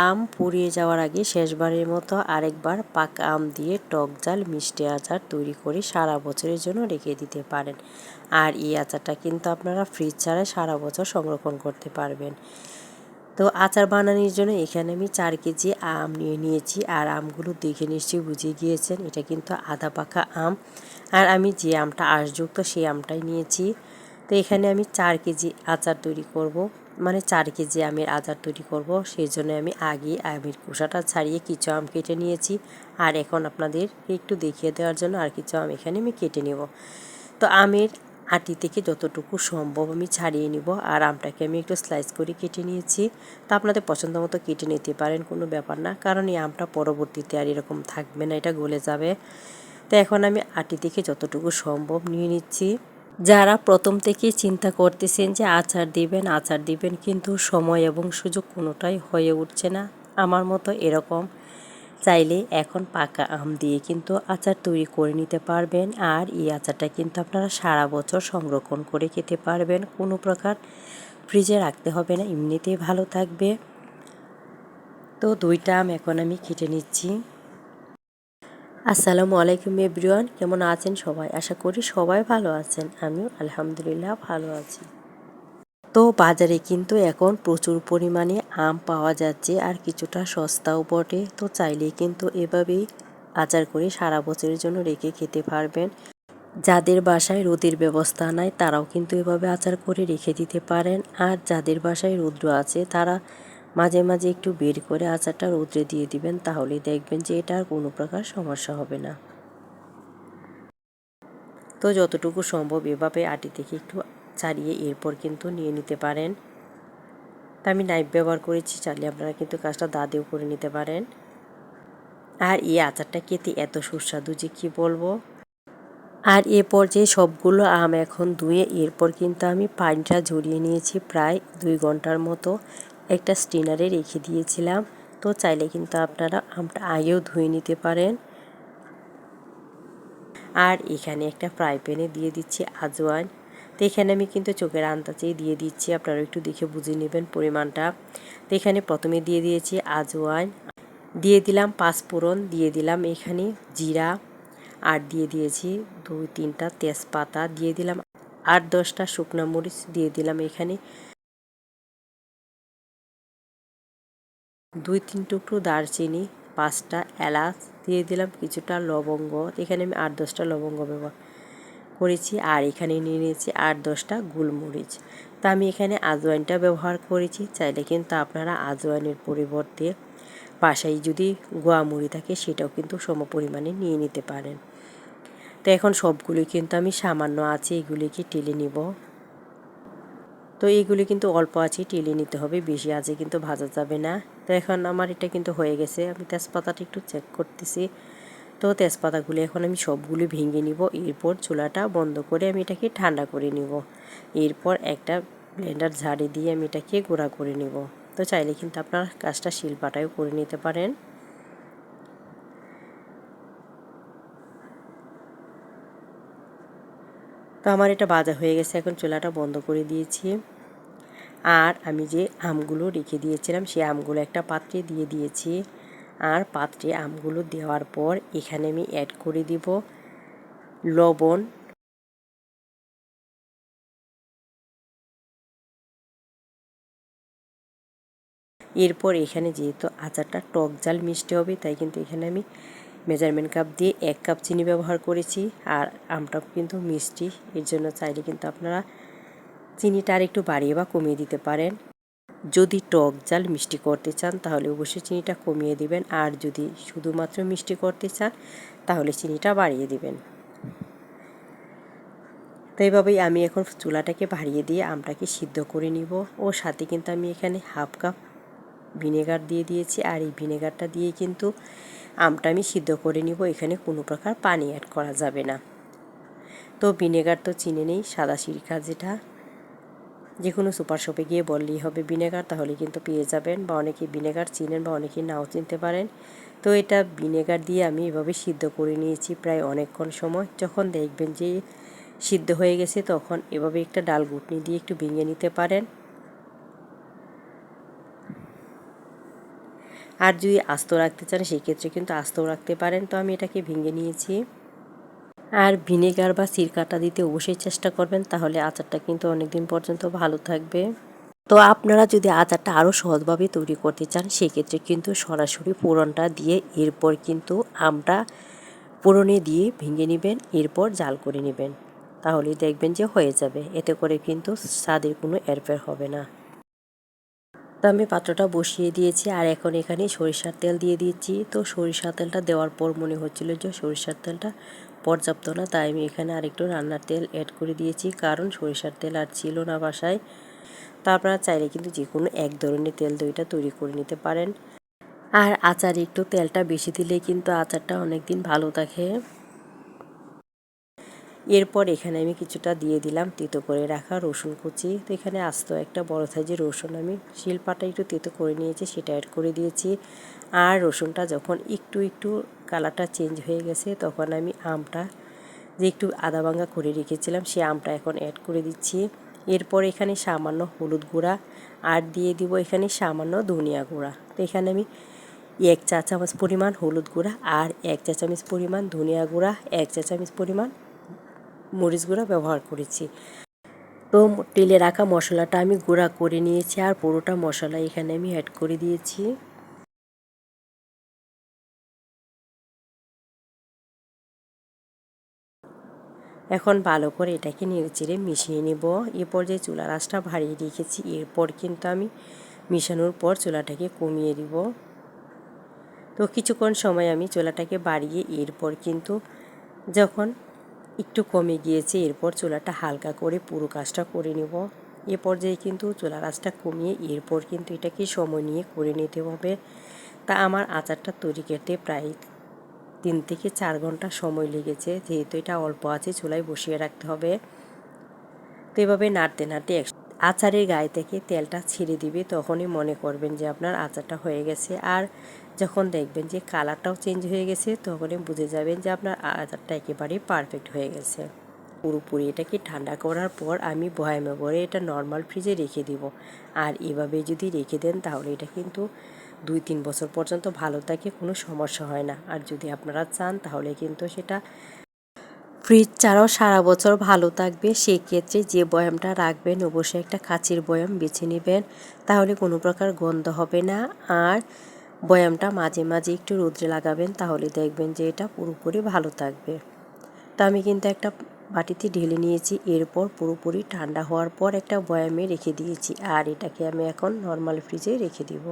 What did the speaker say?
আম পুড়িয়ে যাওয়ার আগে শেষবারের মতো আরেকবার পাকা আম দিয়ে টক জাল, মিষ্টি আচার তৈরি করে সারা বছরের জন্য রেখে দিতে পারেন। আর এই আচারটা কিন্তু আপনারা ফ্রিজ ছাড়া সারা বছর সংরক্ষণ করতে পারবেন। তো আচার বানানোর জন্য এখানে আমি চার কেজি আম নিয়ে নিয়েছি। আর আমগুলো দেখে নিশ্চয়ই বুঝে গিয়েছেন, এটা কিন্তু আধা পাকা আম। আর আমি যে আমটা আঁশযুক্ত সেই আমটাই নিয়েছি। তো এখানে আমি চার কেজি আচার তৈরি করব। মানে চার কেজি আমের আচার তৈরি করব। সেই জন্য আমি আগে আমের খোসাটা ছাড়িয়ে কিছু আম কেটে নিয়েছি। আর এখন আপনাদের একটু দেখিয়ে দেওয়ার জন্য আর কিছু আম এখানে আমি কেটে নেব। তো আমের আটি থেকে যতটুকু সম্ভব আমি ছাড়িয়ে নিব। আর আমটাকে আমি একটু স্লাইস করে কেটে নিয়েছি। তা আপনাদের পছন্দ মতো কেটে নিতে পারেন, কোনো ব্যাপার না। কারণ এই আমটা পরবর্তীতে আর এরকম থাকবে না, এটা গলে যাবে। তো এখন আমি আটি থেকে যতটুকু সম্ভব নিয়ে নিচ্ছি। যারা প্রথম থেকেই চিন্তা করতেছেন যে আচার দিবেন আচার দিবেন, কিন্তু সময় এবং সুযোগ কোনোটাই হয়ে উঠছে না। আমার মতো এরকম চাইলে এখন পাকা আম দিয়ে কিন্তু আচার তৈরি করে নিতে পারবেন। আর এই আচারটা কিন্তু আপনারা সারা বছর সংরক্ষণ করে খেতে পারবেন। কোনো প্রকার ফ্রিজে রাখতে হবে না। এমনিতেই ভালো থাকবে। তো দুইটা আম এখন আমি কেটে নিচ্ছি। আসসালামু আলাইকুম এভরিওয়ান, কেমন আছেন সবাই? আশা করি সবাই ভালো আছেন। আমিও আলহামদুলিল্লাহ ভালো আছি। তো বাজারে কিন্তু এখন প্রচুর পরিমাণে আম পাওয়া যাচ্ছে আর কিছুটা সস্তাও বটে। তো চাইলে কিন্তু এভাবেই আচার করে সারা বছরের জন্য রেখে খেতে পারবেন। যাদের বাসায় রোদের ব্যবস্থা নাই, তারাও কিন্তু এভাবে আচার করে রেখে দিতে পারেন। আর যাদের বাসায় রৌদ্র আছে, তারা মাঝে মাঝে একটু বের করে আচারটা রৌদ্রে দিয়ে দিবেন তাহলে দেখবেন যে এটা আর কোনো প্রকার সমস্যা হবে না। তো যতটুকু সম্ভব এভাবে আটি থেকে একটু ছাড়িয়ে এরপর কিন্তু নিয়ে নিতে পারেন। তা আমি নাইফ ব্যবহার করেছি, চাইলে আপনারা কিন্তু কাজটা দাদেও করে নিতে পারেন। আর এই আচারটা খেতে এত সুস্বাদু যে কী বলব? আর এ পর্যায়ে সবগুলো আম এখন ধুয়ে এরপর কিন্তু আমি পানিটা ঝরিয়ে নিয়েছি প্রায় দুই ঘণ্টার মতো। একটা স্টিনারে রেখে দিয়েছিলাম। তো চাইলে কিন্তু আপনারা আমটা আগেও ধুয়ে নিতে পারেন। আর এখানে একটা ফ্রাই প্যানে দিয়ে দিচ্ছি আজওয়াইন। তো এখানে আমি কিন্তু চোখের আন্দাজেই দিয়ে দিচ্ছি, আপনারা একটু দেখে বুঝে নেবেন পরিমাণটা। তো এখানে প্রথমে দিয়ে দিয়েছি আজওয়াইন। দিয়ে দিলাম পাঁচফোড়ন দিয়ে দিলাম এখানে জিরা। আর দিয়ে দিয়েছি দুই তিনটা তেজপাতা। দিয়ে দিলাম আট দশটা শুকনা মরিচ, দিয়ে দিলাম এখানে দুই তিন টুকরো দারচিনি, পাঁচটা এলাচ দিয়ে দিলাম, কিছুটা লবঙ্গ। এখানে আমি আট দশটা লবঙ্গ ব্যবহার করেছি আর এখানে নিয়ে নিয়েছি আট দশটা গোলমরিচ। তা আমি এখানে আজওয়াইনটা ব্যবহার করেছি, চাইলে কিন্তু আপনারা আজওয়াইনের পরিবর্তে বাসায় যদি গোয়ামুড়ি থাকে সেটাও কিন্তু সম পরিমাণে নিয়ে নিতে পারেন। তো এখন সবগুলি কিন্তু আমি সামান্য আছে, এগুলিকে টেলে নিব। তো এইগুলি কিন্তু অল্প আছে টেলে নিতে হবে, বেশি আছে কিন্তু ভাজা যাবে না। তো এখন আমার এটা কিন্তু হয়ে গেছে, আমি তেজপাতাটা একটু চেক করতেছি। তো তেজপাতাগুলি এখন আমি সবগুলি ভেঙে নিব, এরপর চুলাটা বন্ধ করে আমি এটাকে ঠান্ডা করে নিব। এরপর একটা ব্লেন্ডার ঝাড়ি দিয়ে আমি এটাকে গুঁড়া করে নিব। তো চাইলে কিন্তু আপনার কাজটা শিলপাটাও করে নিতে পারেন। তো আমার এটা বাজা হয়ে গেছে, এখন চুলাটা বন্ধ করে দিয়েছি। আর আমি যে আমগুলো রেখে দিয়েছিলাম সেই আমগুলো একটা পাত্রে দিয়ে দিয়েছি। আর পাত্রে আমগুলো দেওয়ার পর এখানে আমি অ্যাড করে দিব লবণ। এরপর এখানে যেহেতু আচারটা টক জাল মিষ্টি হবে, তাই কিন্তু এখানে আমি মেজারমেন্ট কাপ দিয়ে এক কাপ চিনি ব্যবহার করেছি আর আমটা কিন্তু মিষ্টি। এর জন্য চাইলে কিন্তু আপনারা চিনিটা আর একটু বাড়িয়ে বা কমিয়ে দিতে পারেন। যদি টক জাল মিষ্টি করতে চান, তাহলে অবশ্যই চিনিটা কমিয়ে দিবেন। আর যদি শুধুমাত্র মিষ্টি করতে চান, তাহলে চিনিটা বাড়িয়ে দিবেন। তো এইভাবেই আমি এখন চুলাটাকে বাড়িয়ে দিয়ে আমটাকে সিদ্ধ করে নিব। ও সাথে কিন্তু আমি এখানে হাফ কাপ ভিনেগার দিয়ে দিয়েছি। আর এই ভিনেগারটা দিয়ে কিন্তু আমটা আমি সিদ্ধ করে নিব, এখানে কোনো প্রকার পানি অ্যাড করা যাবে না। তো ভিনেগার তো চিনে নেই, সাদা সিরকা যেটা যে কোনো সুপার শপে গিয়ে বললেই হবে ভিনেগার তাহলে কিন্তু পেয়ে যাবেন, বা অনেকে ভিনেগার চিনেন বা অনেকে নাও চিনতে পারেন। তো এটা ভিনেগার দিয়ে আমি এভাবে সিদ্ধ করে নিয়েছি প্রায় অনেকক্ষণ সময়। যখন দেখবেন যে সিদ্ধ হয়ে গেছে, তখন এভাবে একটা ডাল গুটনি দিয়ে একটু ভেঙে নিতে পারেন। আর যদি আস্ত রাখতে চান, সেক্ষেত্রে কিন্তু আস্তও রাখতে পারেন। তো আমি এটাকে ভেঙে নিয়েছি। আর ভিনেগার বা সিরকাটা দিতে অবশ্যই চেষ্টা করবেন, তাহলে আচারটা কিন্তু অনেক দিন পর্যন্ত ভালো থাকবে। তো আপনারা যদি আচারটা আরও সহজভাবে তৈরি করতে চান, সেক্ষেত্রে কিন্তু সরাসরি ফোড়নটা দিয়ে এরপর কিন্তু আমটা ফোড়নে দিয়ে ভেঙে নেবেন, এরপর জাল করে নেবেন। তাহলেই দেখবেন যে হয়ে যাবে। এতে করে কিন্তু স্বাদের কোনো এরফের হবে না। তো আমি পাত্রটা বসিয়ে দিয়েছি আর এখন এখানে সরিষার তেল দিয়ে দিয়েছি তো সরিষার তেলটা দেওয়ার পর মনে হচ্ছিল যে সরিষার তেলটা পর্যাপ্ত না, তাই আমি এখানে আরেকটু রান্নার তেল অ্যাড করে দিয়েছি। কারণ সরিষার তেল আর ছিল না বাসায়। তো আপনারা চাইলে কিন্তু যে কোনো এক ধরনের তেল দইটা তৈরি করে নিতে পারেন। আর আচারে একটু তেলটা বেশি দিলে কিন্তু আচারটা অনেক দিন ভালো থাকে। এরপর এখানে আমি কিছুটা দিয়ে দিলাম তেতো করে রাখা রসুন কুচি। তো এখানে আস্ত একটা বড় সাইজের রসুন আমি শিলপাটা একটু তেতো করে নিয়েছি, সেটা অ্যাড করে দিয়েছি। আর রসুনটা যখন একটু একটু কালারটা চেঞ্জ হয়ে গেছে, তখন আমি আমটা যে একটু আদা ভাঙা করে রেখেছিলাম সেই আমটা এখন অ্যাড করে দিচ্ছি। এরপর এখানে সামান্য হলুদ গুঁড়া আর দিয়ে দিব এখানে সামান্য ধনিয়া গুঁড়া। তো এখানে আমি এক চা চামচ পরিমাণ হলুদ গুঁড়া আর এক চা চামচ পরিমাণ ধনিয়া গুঁড়া, এক চা চামচ পরিমাণ মরিচ গুঁড়া ব্যবহার করেছি। তো তেলে রাখা মশলাটা আমি গুঁড়া করে নিয়েছি আর পুরোটা মশলা এখানে আমি অ্যাড করে দিয়েছি। এখন ভালো করে এটাকে নেড়ে চেড়ে মিশিয়ে নেব। এ পর্যায়ে চুলা রাসটা ভারিয়ে রেখেছি। এরপর কিন্তু আমি মিশানোর পর চুলাটাকে কমিয়ে দিব। তো কিছুক্ষণ সময় আমি চুলাটাকে বাড়িয়ে এরপর কিন্তু যখন একটু কমে গিয়েছে, এরপর চুলাটা হালকা করে পুরো কাজটা করে নেব। এ পর্যায়ে কিন্তু চুলা কাজটা কমিয়ে এরপর কিন্তু এটাকে সময় নিয়ে করে নিতে হবে। তা আমার আচারটা তৈরি করতে প্রায় তিন থেকে চার ঘণ্টা সময় লেগেছে, যেহেতু এটা অল্প আছে, চুলায় বসিয়ে রাখতে হবে। তো এভাবে নাড়তে নাড়তে আচারের গায়ে থেকে তেলটা ছিঁড়ে দিবে, তখনই মনে করবেন যে আপনার আচারটা হয়ে গেছে। আর যখন দেখবেন যে কালারটাও চেঞ্জ হয়ে গেছে, তখনই বুঝে যাবেন যে আপনার আচারটা একেবারেই পারফেক্ট হয়ে গেছে। পুরোপুরি এটাকে ঠান্ডা করার পর আমি বয়ামে করে এটা নর্মাল ফ্রিজে রেখে দিব। আর এভাবে যদি রেখে দেন, তাহলে এটা কিন্তু দুই তিন বছর পর্যন্ত ভালো থাকে, কোনো সমস্যা হয় না। আর যদি আপনারা চান, তাহলে কিন্তু সেটা ফ্রিজ ছাড়াও সারা বছর ভালো থাকবে, সেক্ষেত্রে যে বয়ামটা রাখবেন অবশ্যই একটা কাচের বয়াম বেছে নেবেন, তাহলে কোনো প্রকার গন্ধ হবে না। আর বয়ামটা মাঝে মাঝে একটু রোদ্রে লাগাবেন, তাহলে দেখবেন যে এটা পুরোপুরি ভালো থাকবে। তো আমি কিন্তু একটা বাটিতে ঢেলে নিয়েছি, এরপর পুরোপুরি ঠান্ডা হওয়ার পর একটা বয়ামে রেখে দিয়েছি, আর এটাকে আমি এখন নর্মাল ফ্রিজে রেখে দিব।